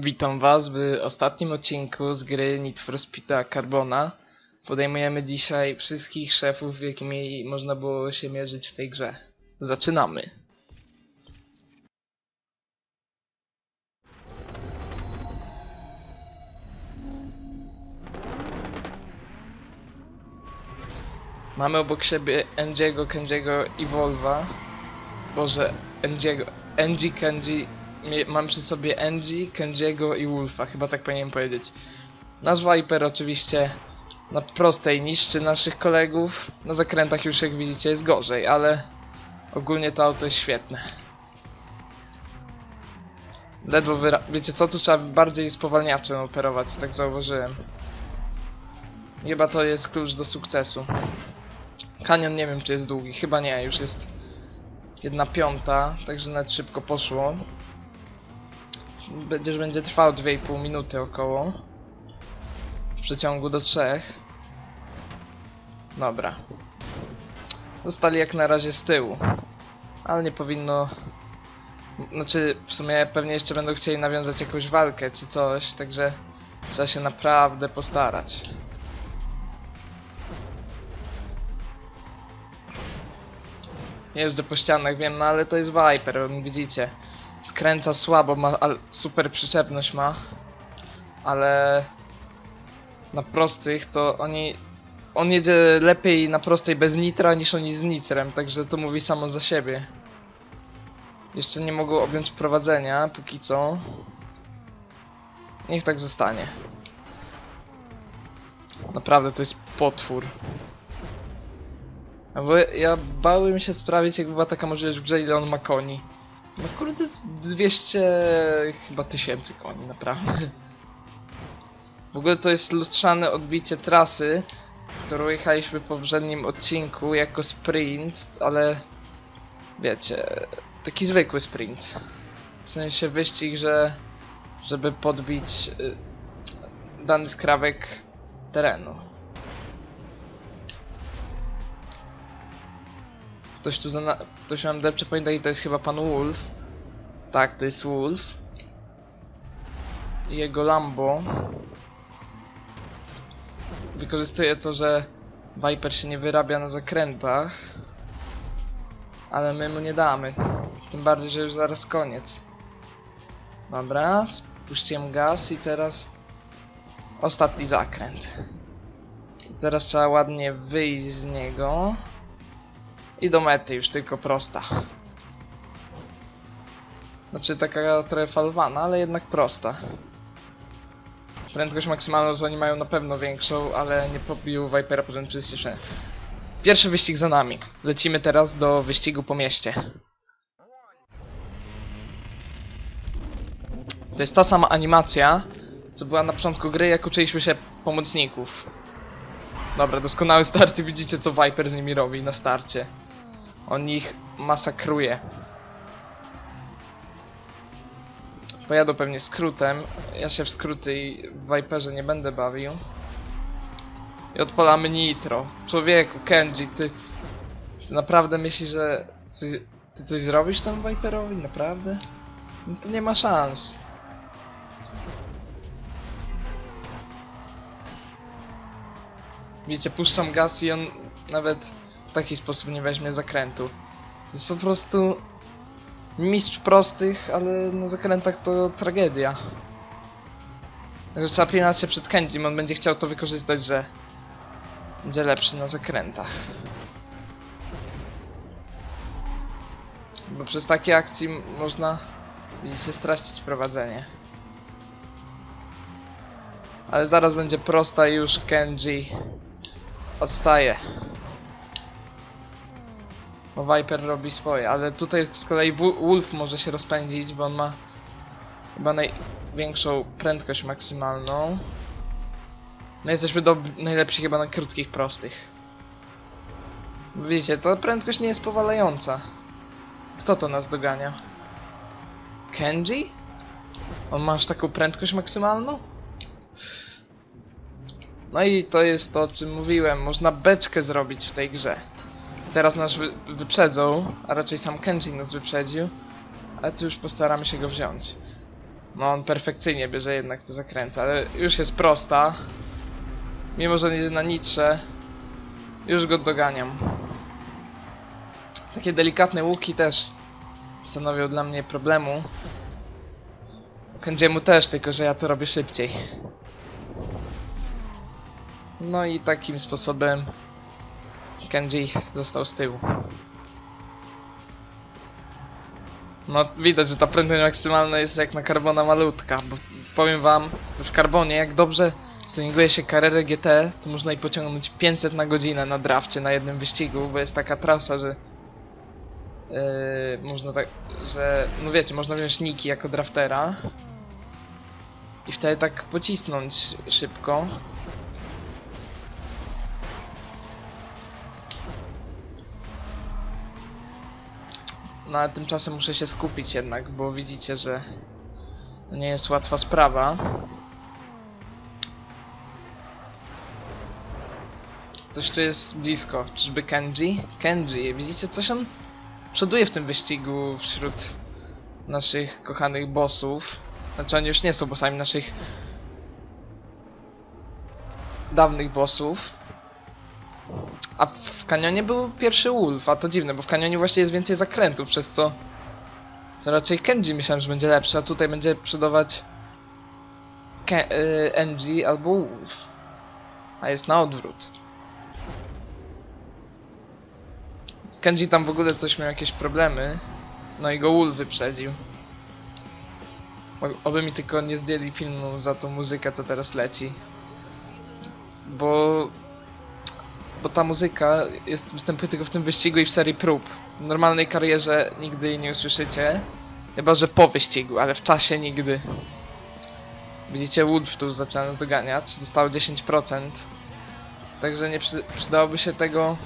Witam Was w ostatnim odcinku z gry Need for Speed'a Carbona. Podejmujemy dzisiaj wszystkich szefów, jakimi można było się mierzyć w tej grze. Zaczynamy! Mamy obok siebie Enjiego, Kenjiego i Volva. Boże, Enjiego, Enji, Kenji, Mam przy sobie Angie, Kenjiego i Wolfa, chyba tak powinienem powiedzieć. Nasz Viper oczywiście na prostej niszczy naszych kolegów. Na zakrętach już jak widzicie jest gorzej, ale ogólnie to auto jest świetne. Ledwo wyra... Wiecie co, tu trzeba bardziej spowalniaczem operować, tak zauważyłem. Chyba to jest klucz do sukcesu. Kanion nie wiem czy jest długi, chyba nie, już jest jedna piąta, także nawet szybko poszło. Będziesz będzie trwał 2,5 minuty około. W przeciągu do 3. Dobra. Zostali jak na razie z tyłu. Ale nie powinno... Znaczy, w sumie pewnie jeszcze będą chcieli nawiązać jakąś walkę czy coś, także trzeba się naprawdę postarać. Jeżdżę po ścianach, wiem, no ale to jest Viper, widzicie skręca słabo, ma super przyczepność ma, ale na prostych to oni on jedzie lepiej na prostej bez nitra niż oni z nitrem, także to mówi samo za siebie. Jeszcze nie mogą objąć prowadzenia póki co. Niech tak zostanie. Naprawdę to jest potwór. Bo ja bałem się sprawić, jakby była taka możliwość w grze, ile on ma koni. No kurde, z 200 chyba tysięcy koni, naprawdę. W ogóle to jest lustrzane odbicie trasy, którą jechaliśmy w poprzednim odcinku jako sprint, ale wiecie, taki zwykły sprint. W sensie wyścig, że żeby podbić y, dany skrawek terenu. Ktoś tu za. Ktoś nam depcze pamięta i to jest chyba pan Wolf. Tak, to jest Wolf. I jego Lambo. Wykorzystuje to, że Viper się nie wyrabia na zakrętach. Ale my mu nie damy. Tym bardziej, że już zaraz koniec. Dobra, spuściłem gaz i teraz ostatni zakręt. I teraz trzeba ładnie wyjść z niego. I do mety już tylko prosta. Znaczy taka trochę falowana, ale jednak prosta. Prędkość maksymalną z oni mają na pewno większą, ale nie pobił Vipera potem przyspieszenia. Pierwszy wyścig za nami. Lecimy teraz do wyścigu po mieście. To jest ta sama animacja, co była na początku gry, jak uczyliśmy się pomocników. Dobra, doskonały start i widzicie co Viper z nimi robi na starcie. On ich masakruje. Pojadą pewnie skrótem. Ja się w skróty i w Viperze nie będę bawił. I odpalamy nitro. Człowieku, Kenji, ty... Ty naprawdę myślisz, że... Ty, ty coś zrobisz temu Viperowi? Naprawdę? No to nie ma szans. Wiecie, puszczam gaz i on nawet w taki sposób nie weźmie zakrętu. To jest po prostu mistrz prostych, ale na zakrętach to tragedia. Także trzeba pilnować się przed Kenjim, on będzie chciał to wykorzystać, że będzie lepszy na zakrętach. Bo przez takie akcje można, widzicie, stracić prowadzenie. Ale zaraz będzie prosta już Kenji odstaje. Bo Viper robi swoje, ale tutaj z kolei Wolf może się rozpędzić, bo on ma chyba największą prędkość maksymalną. No jesteśmy do najlepsi chyba na krótkich, prostych. Widzicie, to prędkość nie jest powalająca. Kto to nas dogania? Kenji? On ma aż taką prędkość maksymalną? No i to jest to, o czym mówiłem. Można beczkę zrobić w tej grze. Teraz nas wy wyprzedzą, a raczej sam Kenji nas wyprzedził. Ale tu już postaramy się go wziąć. No on perfekcyjnie bierze jednak te zakręty, ale już jest prosta. Mimo, że nie jest na nitrze, już go doganiam. Takie delikatne łuki też stanowią dla mnie problemu. Kędziemu też, tylko że ja to robię szybciej. No i takim sposobem Kenji został z tyłu. No widać, że ta prędkość maksymalna jest jak na Carbona malutka, bo powiem wam, że w Carbonie jak dobrze tuninguje się karierę GT, to można i pociągnąć 500 na godzinę na drafcie na jednym wyścigu, bo jest taka trasa, że yy, można tak, że no wiecie, można wziąć Niki jako draftera i wtedy tak pocisnąć szybko. No ale tymczasem muszę się skupić jednak, bo widzicie, że nie jest łatwa sprawa. Coś tu jest blisko. Czyżby Kenji? Kenji, widzicie coś on przoduje w tym wyścigu wśród naszych kochanych bossów. Znaczy oni już nie są bossami naszych dawnych bossów. A w kanionie był pierwszy Wolf, a to dziwne, bo w kanionie właśnie jest więcej zakrętów, przez co... Co raczej Kenji myślałem, że będzie lepszy, a tutaj będzie przodować... Ke y NG albo Wolf. A jest na odwrót. Kenji tam w ogóle coś miał jakieś problemy. No i go Wolf wyprzedził. Oby mi tylko nie zdjęli filmu za tą muzykę, co teraz leci. Bo bo ta muzyka jest, występuje tylko w tym wyścigu i w serii prób. W normalnej karierze nigdy jej nie usłyszycie. Chyba, że po wyścigu, ale w czasie nigdy. Widzicie, Wolf tu zaczyna nas doganiać. Zostało 10%. Także nie przy, przydałoby się tego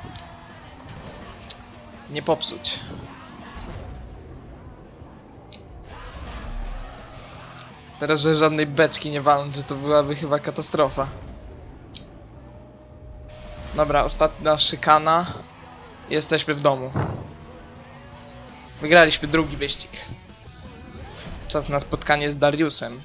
nie popsuć. Teraz, że żadnej beczki nie walnąć, że to byłaby chyba katastrofa. Dobra, ostatnia szykana. Jesteśmy w domu. Wygraliśmy drugi wyścig. Czas na spotkanie z Dariusem.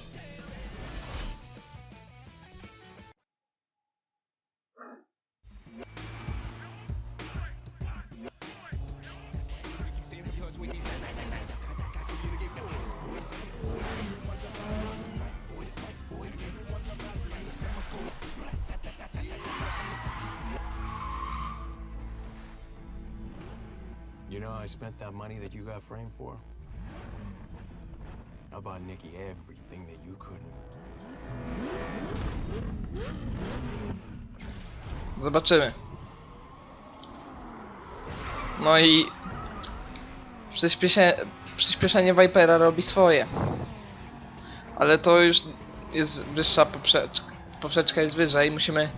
Spent that money that you got framed for. I bought Nikki everything that you couldn't. Zobaczymy. No i przyspieszenie, przyspieszenie Vipera robi swoje. Ale to już jest wyższa poprzeczka. Poprzeczka jest wyżej. Musimy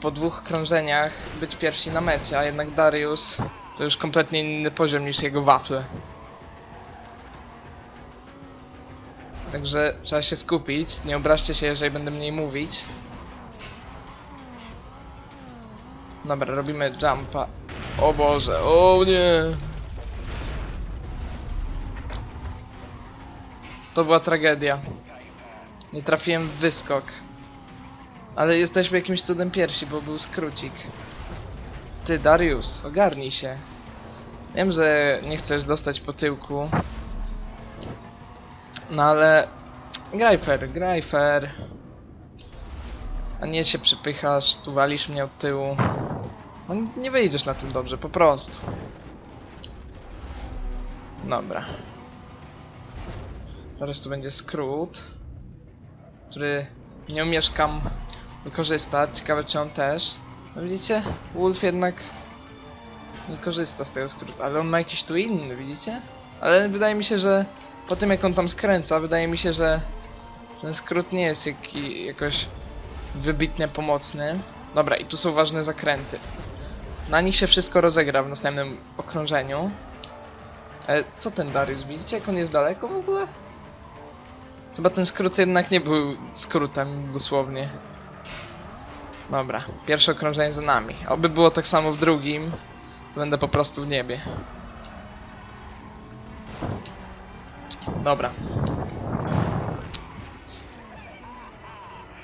po dwóch krążeniach być pierwsi na mecie, a jednak Darius to już kompletnie inny poziom niż jego wafle. Także trzeba się skupić. Nie obraźcie się, jeżeli będę mniej mówić. Dobra, robimy jumpa. O Boże, o nie! To była tragedia. Nie trafiłem w wyskok. Ale jesteśmy jakimś cudem pierwsi, bo był skrócik. Ty, Darius, ogarnij się. Wiem, że nie chcesz dostać po tyłku. No ale... Graj fair, graj fair. A nie się przypychasz, tu walisz mnie od tyłu. No nie wyjdziesz na tym dobrze, po prostu. Dobra. Teraz tu będzie skrót, który nie umieszkam wykorzystać. Ciekawe czy on też. No widzicie? Wolf jednak nie korzysta z tego skrótu, ale on ma jakiś tu inny, widzicie? Ale wydaje mi się, że po tym jak on tam skręca, wydaje mi się, że ten skrót nie jest jaki, jakoś wybitnie pomocny. Dobra, i tu są ważne zakręty. Na nich się wszystko rozegra w następnym okrążeniu. E, co ten Darius? Widzicie jak on jest daleko w ogóle? Chyba ten skrót jednak nie był skrótem dosłownie. Dobra, pierwsze okrążenie za nami. Oby było tak samo w drugim, to będę po prostu w niebie. Dobra.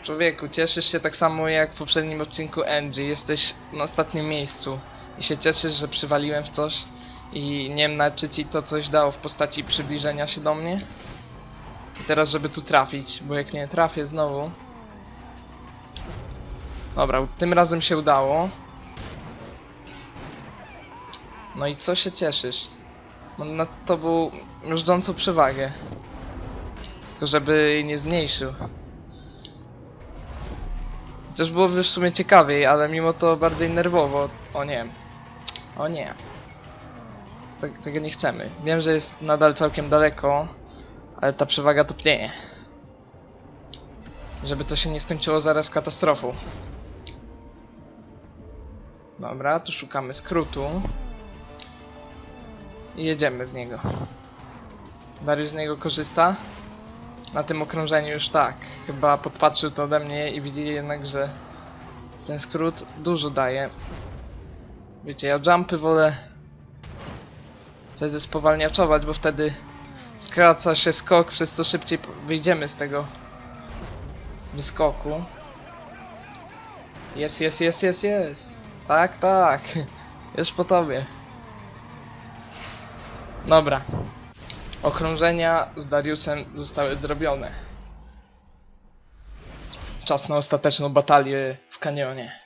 Człowieku, cieszysz się tak samo jak w poprzednim odcinku Angie. Jesteś na ostatnim miejscu i się cieszysz, że przywaliłem w coś i nie wiem czy ci to coś dało w postaci przybliżenia się do mnie. I teraz żeby tu trafić, bo jak nie trafię znowu... Dobra, tym razem się udało. No i co się cieszysz? Mam nad tobą miażdżącą przewagę. Tylko żeby jej nie zmniejszył. Chociaż byłoby w sumie ciekawiej, ale mimo to bardziej nerwowo. O nie. O nie. Tak, tego nie chcemy. Wiem, że jest nadal całkiem daleko, ale ta przewaga topnieje. Żeby to się nie skończyło zaraz katastrofą. Dobra, tu szukamy skrótu. I jedziemy w niego. Darius z niego korzysta? Na tym okrążeniu już tak. Chyba podpatrzył to ode mnie i widzi jednak, że ten skrót dużo daje. Wiecie, ja jumpy wolę sobie zespowalniaczować, bo wtedy skraca się skok, przez to szybciej wyjdziemy z tego wyskoku. Jest, jest, jest, jest, jest. Tak, tak. Już po tobie. Dobra. Okrążenia z Dariusem zostały zrobione. Czas na ostateczną batalię w kanionie.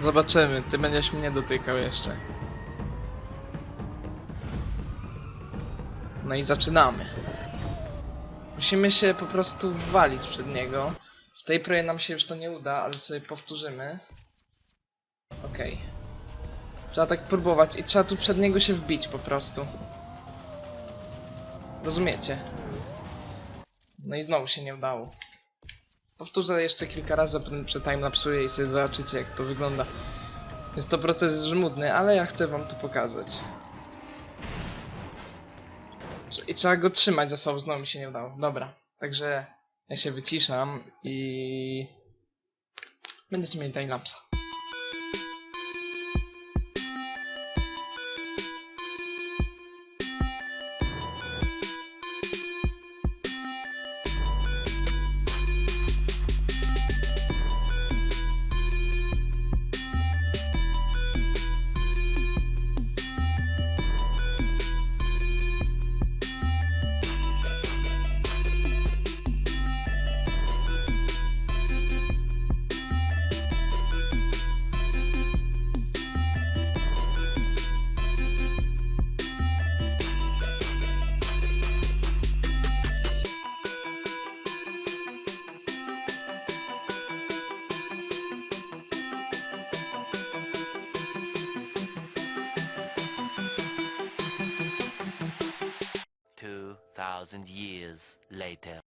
Zobaczymy, ty będziesz mnie dotykał jeszcze. No i zaczynamy. Musimy się po prostu walić przed niego. W tej proje nam się już to nie uda, ale sobie powtórzymy. Okej. Trzeba tak próbować i trzeba tu przed niego się wbić po prostu. Rozumiecie? No i znowu się nie udało. Powtórzę jeszcze kilka razy, potem przetimelapsuję i sobie zobaczycie jak to wygląda. Jest to proces żmudny, ale ja chcę wam to pokazać. I trzeba go trzymać za sobą, znowu mi się nie udało. Dobra, także ja się wyciszam i... Będziecie mieli timelapsa. Two thousand years later.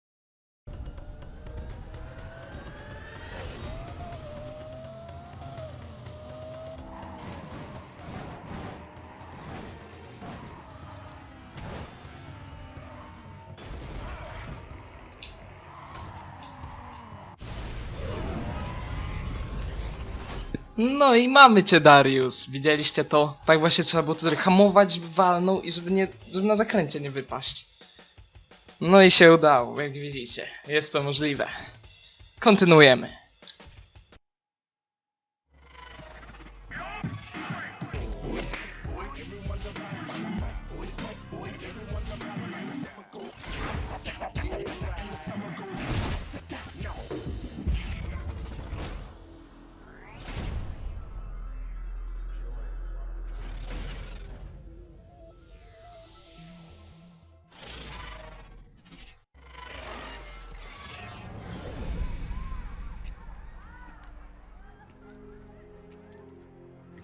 No i mamy cię Darius. Widzieliście to? Tak właśnie trzeba było tutaj hamować, walną i żeby nie, żeby na zakręcie nie wypaść. No i się udało, jak widzicie. Jest to możliwe. Kontynuujemy.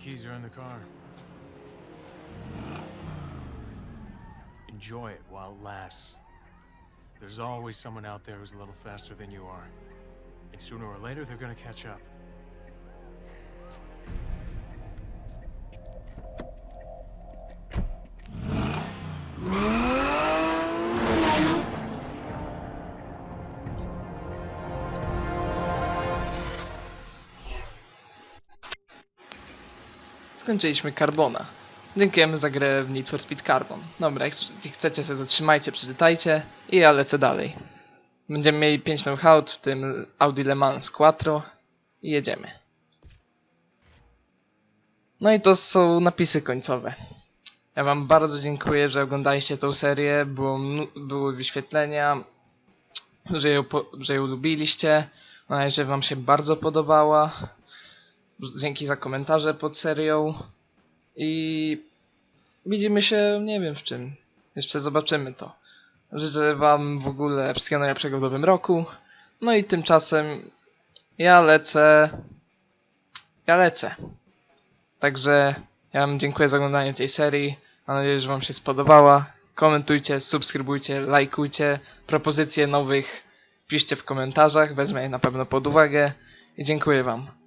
Keys are in the car. Enjoy it while it lasts. There's always someone out there who's a little faster than you are. And sooner or later, they're gonna catch up. Skończyliśmy Carbona. Dziękujemy za grę w Need for Speed Carbon. Dobra, jak ch- chcecie sobie zatrzymajcie, przeczytajcie i ja lecę dalej. Będziemy mieli 5 know-how, w tym Audi Le Mans Quattro i jedziemy. No i to są napisy końcowe. Ja wam bardzo dziękuję, że oglądaliście tą serię, było, były wyświetlenia, że ją, że ją lubiliście, mam nadzieję, że wam się bardzo podobała. Dzięki za komentarze pod serią. I widzimy się, nie wiem w czym. Jeszcze zobaczymy to. Życzę wam w ogóle wszystkiego najlepszego w nowym roku. No i tymczasem ja lecę. Ja lecę. Także ja wam dziękuję za oglądanie tej serii. Mam nadzieję, że wam się spodobała. Komentujcie, subskrybujcie, lajkujcie. Propozycje nowych piszcie w komentarzach. Wezmę je na pewno pod uwagę. I dziękuję wam.